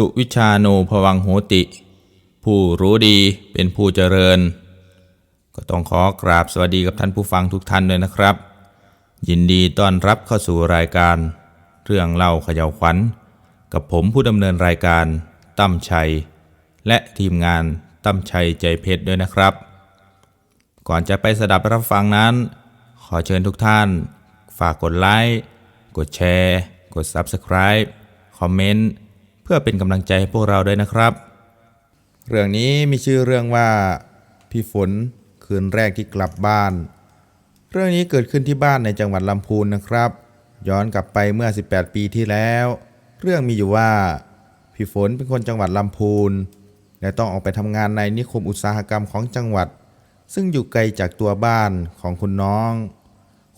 สุวิชาโนภวังโหติ ผู้รู้ดีเป็นผู้เจริญ ก็ต้องขอกราบสวัสดีกับท่านผู้ฟังทุกท่านด้วยนะครับ ยินดีต้อนรับเข้าสู่รายการ เรื่องเล่าขย่าวขวัญ กับผมผู้ดำเนินรายการตั้มชัย และทีมงานตั้มชัยใจเพชรด้วยนะครับ ก่อนจะไปสดับรับฟังนั้น ขอเชิญทุกท่าน ฝากกดไลค์กดแชร์ กด Subscribe คอมเมนต์ เพื่อเป็นกำลังใจให้พวกเราด้วยนะครับ เรื่องนี้มีชื่อเรื่องว่าพี่ฝนคืนแรกที่กลับบ้าน เรื่องนี้เกิดขึ้นที่บ้านในจังหวัดลำพูนนะครับ ย้อนกลับไปเมื่อ 18 ปีที่แล้ว เรื่องมีอยู่ว่าพี่ฝนเป็นคนจังหวัดลำพูนและต้องออกไปทำงานในนิคมอุตสาหกรรมของจังหวัด ซึ่งอยู่ไกลจากตัวบ้านของคุณน้อง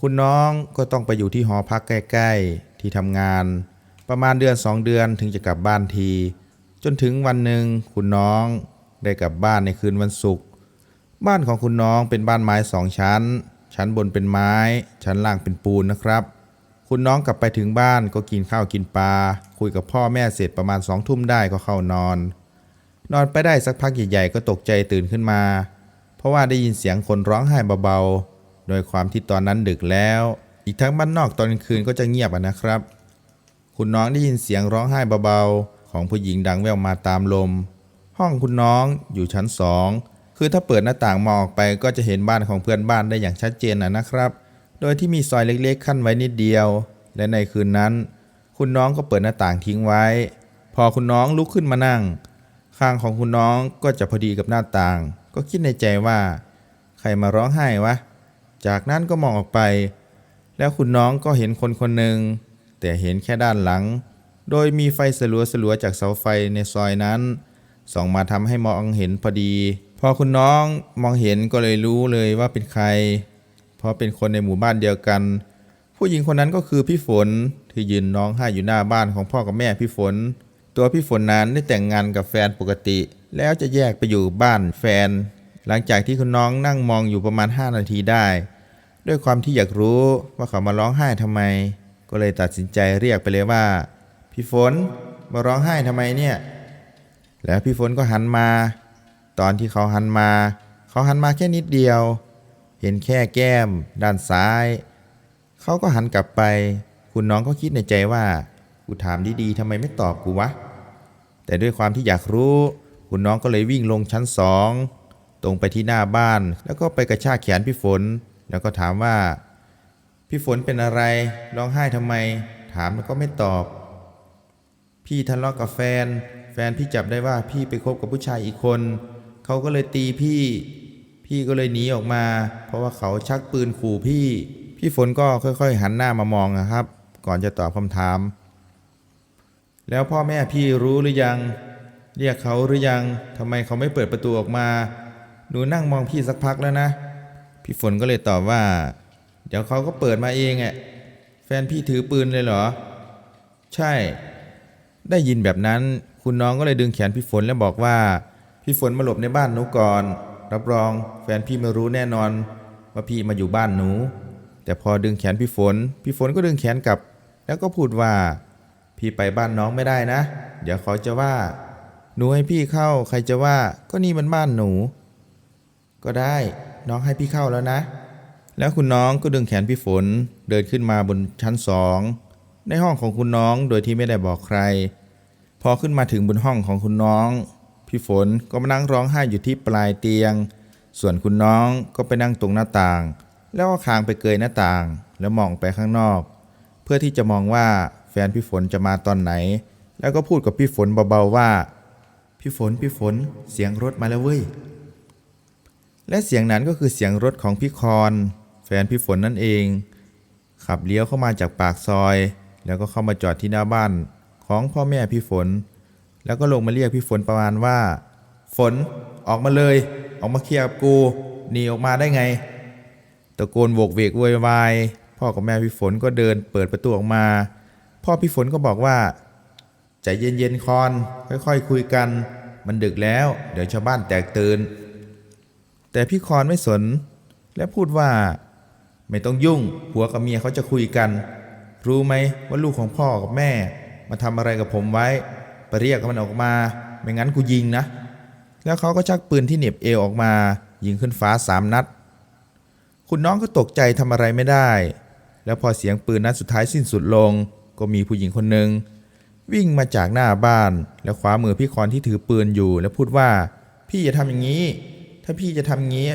คุณน้องก็ต้องไปอยู่ที่หอพักใกล้ ๆ ที่ทำงาน ประมาณเดือน2เดือนถึงจะกลับบ้านที จนถึงวันหนึ่งคุณน้องได้กลับบ้านในคืนวันศุกร์บ้านของคุณน้องเป็นบ้านไม้สองชั้น ชั้นบนเป็นไม้ ชั้นล่างเป็นปูนนะครับ คุณน้องกลับไปถึงบ้านก็กินข้าวกินปลาคุยกับพ่อแม่เสร็จประมาณสองทุ่มได้ก็เข้านอน นอนไปได้สักพักใหญ่ๆก็ตกใจตื่นขึ้นมา เพราะว่าได้ยินเสียงคนร้องไห้เบาๆ โดยความที่ตอนนั้นดึกแล้ว อีกทั้งบ้านนอกตอนกลางคืนก็จะเงียบนะครับ คุณน้องได้ยินเสียงร้องไห้เบาๆ ของผู้หญิงดังแว่วมาตามลม ห้องคุณน้องอยู่ชั้นสองคือถ้าเปิดหน้าต่างมองออกไปก็จะเห็นบ้านของเพื่อนบ้านได้อย่างชัดเจนนะนะครับ โดยที่มีซอยเล็กๆ ขั้นไว้นิดเดียว และในคืนนั้น คุณน้องก็เปิดหน้าต่างทิ้งไว้ พอคุณน้องลุกขึ้นมานั่ง ข้างของคุณน้องก็จะพอดีกับหน้าต่าง ก็คิดในใจว่า ใครมาร้องไห้วะ จากนั้นก็มองออกไป แล้วคุณน้องก็เห็นคนคนหนึ่ง แต่เห็นแค่ด้านหลัง โดยมีไฟสลัวสลัวๆจากเสาไฟในซอยนั้น ส่องมาทำให้มองเห็นพอดี พอคุณน้องมองเห็นก็เลยรู้เลยว่าเป็นใคร เพราะเป็นคนในหมู่บ้านเดียวกัน ผู้หญิงคนนั้นก็คือพี่ฝนที่ยืนร้องไห้อยู่หน้าบ้านของพ่อกับแม่พี่ฝน ตัวพี่ฝนนั้นได้แต่งงานกับแฟนปกติ แล้วจะแยกไปอยู่บ้านแฟน หลังจากที่คุณน้องนั่งมองอยู่ประมาณ 5 นาทีได้ ด้วยความที่อยากรู้ว่าเขามาร้องไห้ทำไม ก็เลยตัดสินใจเรียกไปเลยว่า พี่ฝนมาร้องไห้ทำไมเนี่ย แล้วพี่ฝนก็หันมา ตอนที่เขาหันมา เขาหันมาแค่นิดเดียว เห็นแค่แก้ม ด้านซ้าย เขาก็หันกลับไป คุณน้องก็คิดในใจว่า กูถามดีๆทำไมไม่ตอบกูวะ แต่ด้วยความที่อยากรู้ คุณน้องก็เลยวิ่งลงชั้นสองตรงไปที่หน้าบ้าน แล้วก็ไปกระชากแขนพี่ฝน แล้วก็ถามว่า พี่ฝนเป็นอะไรร้องไห้ทำไม ถามแล้วก็ไม่ตอบ พี่ทะเลาะกับแฟน แฟนพี่จับได้ว่าพี่ไปคบกับผู้ชายอีกคน เขาก็เลยตีพี่ พี่ก็เลยหนีออกมา เพราะว่าเขาชักปืนขู่พี่ พี่ฝนก็ค่อย ๆ หันหน้ามามองนะครับ ก่อนจะตอบคำถาม แล้วพ่อแม่พี่รู้หรือยัง เรียกเขาหรือยังทำไมเขาไม่เปิดประตูออกมา หนูนั่งมองพี่สักพักแล้วนะ พี่ฝนก็เลยตอบว่า เดี๋ยวเขาก็เปิดมาเองอะแฟนพี่ถือปืนเลยเหรอ ใช่ ได้ยินแบบนั้น คุณน้องก็เลยดึงแขนพี่ฝนแล้วบอกว่า พี่ฝนมาหลบในบ้านหนูก่อน รับรองแฟนพี่ไม่รู้แน่นอน ว่าพี่มาอยู่บ้านหนู แต่พอดึงแขนพี่ฝน พี่ฝนก็ดึงแขนกลับ แล้วก็พูดว่า พี่ไปบ้านน้องไม่ได้นะ เดี๋ยวเขาจะว่า หนูให้พี่เข้าใครจะว่าก็นี่มันบ้านหนู ก็ได้ น้องให้พี่เข้าแล้วนะ แล้วคุณน้องก็ดึงแขนพี่ฝนเดินขึ้นมาบนชั้นสองในห้องของคุณน้องโดยที่ไม่ได้บอกใคร พอขึ้นมาถึงบนห้องของคุณน้อง พี่ฝนก็มานั่งร้องไห้อยู่ที่ปลายเตียง ส่วนคุณน้องก็ไปนั่งตรงหน้าต่าง แล้วก็คางไปเกยหน้าต่าง แล้วมองไปข้างนอก เพื่อที่จะมองว่าแฟนพี่ฝนจะมาตอนไหน แล้วก็พูดกับพี่ฝนเบาๆว่า พี่ฝนพี่ฝนเสียงรถมาแล้วเว้ยและเสียงนั้นก็คือเสียงรถของพี่คอน แฟนพี่ฝนนั่นเอง ขับเลี้ยวเข้ามาจากปากซอย แล้วก็เข้ามาจอดที่หน้าบ้านของพ่อแม่พี่ฝน แล้วก็ลงมาเรียกพี่ฝนประมาณว่า ฝนออกมาเลย ออกมาเคลียร์กับกูหนีออกมาได้ไงตะโกนโวกเวกโวยวายพ่อกับแม่พี่ฝนก็เดินเปิดประตูออกมา พ่อพี่ฝนก็บอกว่าใจเย็นๆคอน ค่อยๆคุยกัน มันดึกแล้ว เดี๋ยวชาวบ้านแตกตื่นแต่พี่คอนไม่สน และพูดว่า ไม่ต้องยุ่งผัวกับเมียเขาจะคุยกัน รู้ไหมว่าลูกของพ่อกับแม่ มาทำอะไรกับผมไว้ไปเรียกมันออกมา ไม่งั้นกูยิงนะ แล้วเขาก็ชักปืนที่เหน็บเอวออกมา ยิงขึ้นฟ้าสามนัด คุณน้องก็ตกใจทำอะไรไม่ได้ แล้วพอเสียงปืนนัดสุดท้ายสิ้นสุดลง ก็มีผู้หญิงคนหนึ่งวิ่งมาจากหน้าบ้าน แล้วคว้ามือพี่คอนที่ถือปืนอยู่ แล้วพูดว่า พี่อย่าทำอย่างนี้ ถ้าพี่จะทำอย่างนี้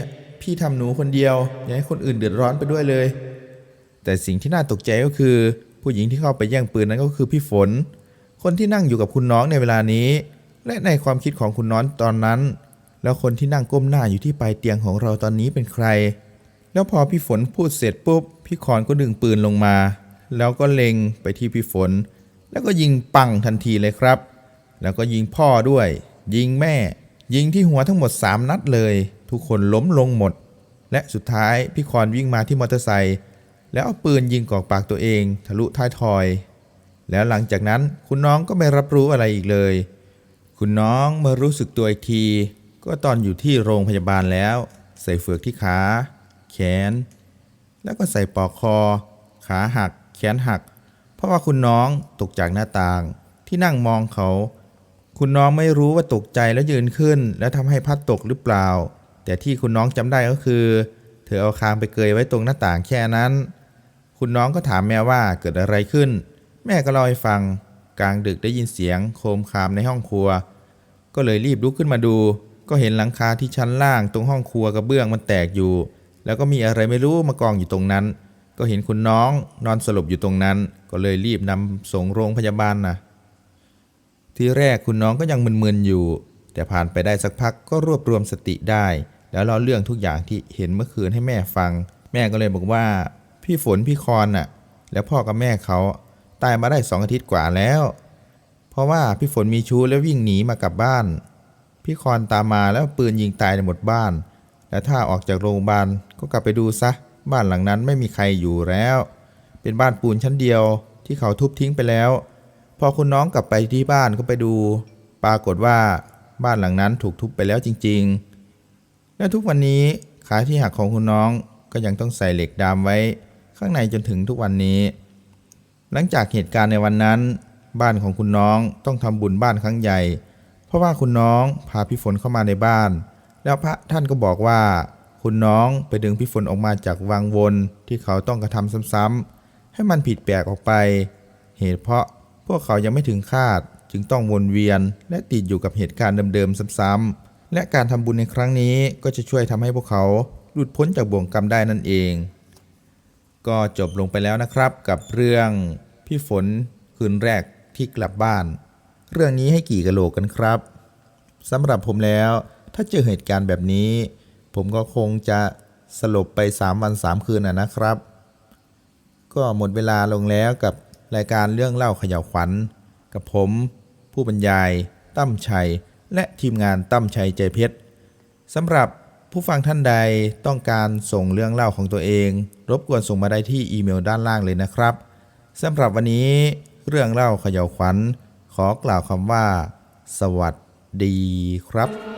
พี่ทำหนูคนเดียว อย่าให้คนอื่นเดือดร้อนไปด้วยเลย แต่สิ่งที่น่าตกใจก็คือ ผู้หญิงที่เข้าไปแย่งปืนนั้นก็คือพี่ฝน คนที่นั่งอยู่กับคุณน้องในเวลานี้ และในความคิดของคุณน้องตอนนั้น แล้วคนที่นั่งก้มหน้าอยู่ที่ปลายเตียงของเราตอนนี้เป็นใคร แล้วพอพี่ฝนพูดเสร็จปุ๊บ พี่คอนก็ดึงปืนลงมา แล้วก็เล็งไปที่พี่ฝน แล้วก็ยิงปังทันทีเลยครับ แล้วก็ยิงพ่อด้วย ยิงแม่ ยิงที่หัวทั้งหมด 3 นัดเลย ทุกคนล้มลงหมด และสุดท้ายพี่คอนวิ่งมาที่มอเตอร์ไซค์แล้วเอาปืนยิงกอกปากตัวเองทะลุท้ายทอย แล้วหลังจากนั้นคุณน้องก็ไม่รับรู้อะไรอีกเลย คุณน้องเมื่อรู้สึกตัวอีกที ก็ตอนอยู่ที่โรงพยาบาลแล้ว ใส่เฟือกที่ขา แขน แล้วก็ใส่ปลอกคอ ขาหัก แขนหัก เพราะว่าคุณน้องตกจากหน้าต่างที่นั่งมองเขา คุณน้องไม่รู้ว่าตกใจแล้วยืนขึ้น แล้วทำให้พัดตกหรือเปล่า แต่ที่คุณน้องจำได้ก็คือ เธอเอาคางไปเกยไว้ตรงหน้าต่างแค่นั้น คุณน้องก็ถามแม่ว่าเกิดอะไรขึ้น แม่ก็เล่าให้ฟัง กลางดึกได้ยินเสียงโคมคามในห้องครัว ก็เลยรีบลุกขึ้นมาดู ก็เห็นหลังคาที่ชั้นล่างตรงห้องครัวกระเบื้องมันแตกอยู่ แล้วก็มีอะไรไม่รู้มากองอยู่ตรงนั้น ก็เห็นคุณน้องนอนสลบอยู่ตรงนั้น ก็เลยรีบนำส่งโรงพยาบาลนะทีแรกคุณน้องก็ยังมึนๆอยู่ แต่ผ่านไปได้สักพักก็รวบรวมสติได้ แล้วเล่าเรื่องทุกอย่างที่เห็นเมื่อคืนให้แม่ฟัง แม่ก็เลยบอกว่า พี่ฝนพี่คอนน่ะ แล้วพ่อกับแม่เขาตายมาได้สองอาทิตย์กว่าแล้ว เพราะว่าพี่ฝนมีชู้แล้ววิ่งหนีมากลับบ้าน พี่คอนตามมาแล้วปืนยิงตายในหมดบ้าน และถ้าออกจากโรงพยาบาลก็กลับไปดูซะ บ้านหลังนั้นไม่มีใครอยู่แล้ว เป็นบ้านปูนชั้นเดียวที่เขาทุบทิ้งไปแล้ว พอคุณน้องกลับไปที่บ้านก็ไปดู ปรากฏว่า บ้านหลังนั้นถูกทุบไปแล้วจริง ๆ และทุกวันนี้ขาที่หักของคุณน้องก็ยังต้องใส่เหล็กดามไว้ ข้างในจนถึงทุกวันนี้ หลังจากเหตุการณ์ในวันนั้น บ้านของคุณน้องต้องทำบุญบ้านครั้งใหญ่ เพราะว่าคุณน้องพาพี่ฝนเข้ามาในบ้าน แล้วพระท่านก็บอกว่า คุณน้องไปดึงพี่ฝนออกมาจากวังวนที่เขาต้องกระทำซ้ำๆให้มันผิดแปลกออกไป เหตุเพราะพวกเขายังไม่ถึงคาด จึงต้องวนเวียนและติดอยู่กับเหตุการณ์เดิมๆซ้ำๆและการทำบุญในครั้งนี้ก็จะช่วยทำให้พวกเขาหลุดพ้นจากบ่วงกรรมได้นั่นเอง ก็จบลงไปแล้วนะครับ กับเรื่องพี่ฝนคืนแรกที่กลับบ้าน เรื่องนี้ให้กี่กะโหลกกันครับสำหรับผมแล้วถ้าเจอเหตุการณ์แบบนี้ ผมก็คงจะสลบไป 3 วัน 3 คืนนะนะครับ ก็หมดเวลาลงแล้วกับรายการเรื่องเล่าขย่าวขวัญ กับผม ผู้บรรยาย ตั้มชัย และทีมงานตั้มชัยใจเพชรสำหรับผู้ฟังท่านใดต้องการส่งเรื่องเล่าของตัวเอง รบกวนส่งมาได้ที่อีเมลด้านล่างเลยนะครับสำหรับวันนี้เรื่องเล่าขย่าวขวัญ ขอกล่าวคำว่า สวัสดีครับ